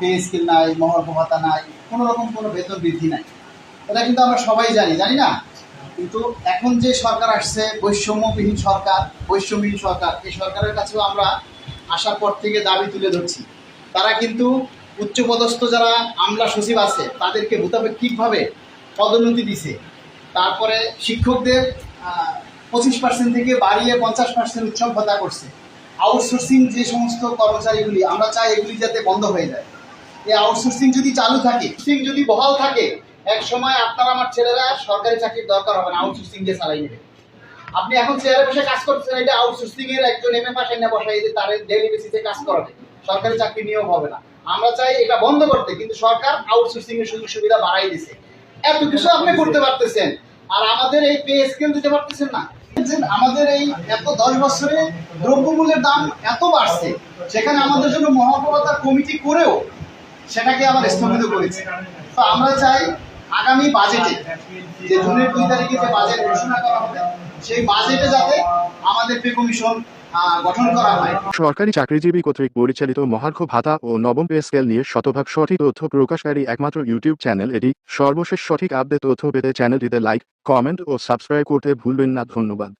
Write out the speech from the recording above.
Pay scale নাই মহর্ঘ ভাতা নাই, কোনো রকম কোনো বেতন বৃদ্ধি নাই। এটা কিন্তু আমরা সবাই জানি জানি না? কিন্তু এখন যে সরকার আসছে, বৈষম্যবিহীন সরকার, বৈষম্যহীন সরকার, এই সরকারের কাছেও আমরা আসার পর থেকে দাবি তুলে ধরছি। তারা কিন্তু উচ্চপদস্থ যারা আমলা সচিব আছে, তাদেরকে ভূতাপেক্ষিকভাবে পদোন্নতি দিছে। তারপরে শিক্ষকদের পঁচিশ পার্সেন্ট থেকে বাড়িয়ে পঞ্চাশ পার্সেন্ট উৎসব ভাতা করছে। আউটসোর্সিং যে সমস্ত কর্মচারীগুলি, আমরা চাই এগুলি যাতে বন্ধ হয়ে যায়। এই আউটসোর্সিং যদি চালু থাকে সিং যদি বহাল থাকে, এক সময় আপনার আমার ছেলেরা সরকারি চাকরির দরকার হবে না আউটসোর্সিং দিয়ে চালাই নেবে। আপনি এখন চেয়ারে বসে কাজ করছেন এটা আউটসোর্সিং এর একজন এমএ পাশে না বসাই যে তার ডেলি বেসিসে কাজ করাবে। সরকারি চাকরি নিয়োগ হবে না। আমরা চাই এটা বন্ধ করতে, কিন্তু সরকার আউটসোর্সিং এর সুযোগ সুবিধা বাড়াই দিছে। এত কিছু আপনি করতে পারতেছেন, আর আমাদের এই পে স্কেল দিতে পারতেছেন না। আমাদের এই এত দশ বছরে দ্রব্যমূল্যের দাম এত বাড়ছে সেখানে আমাদের জন্য মহাপরতা কমিটি করেও সেটাকে আবার স্থগিত করেছে। তো আমরা চাই আগামী বাজেটে যে জুনের দুই তারিখে যে বাজেট ঘোষণা করা হবে, সেই বাজেটে যাতে আমাদের পে কমিশন সরকারি চাকরিজীবী কর্তৃক পরিচালিত মহার্ঘ ভাতা ও নবম পে স্কেল নিয়ে শতভাগ সঠিক তথ্য প্রকাশকারী একমাত্র ইউটিউব চ্যানেল এটি। সর্বশেষ সঠিক আপডেট তথ্য পেতে চ্যানেলটিতে লাইক কমেন্ট ও সাবস্ক্রাইব করতে ভুলবেন না। ধন্যবাদ।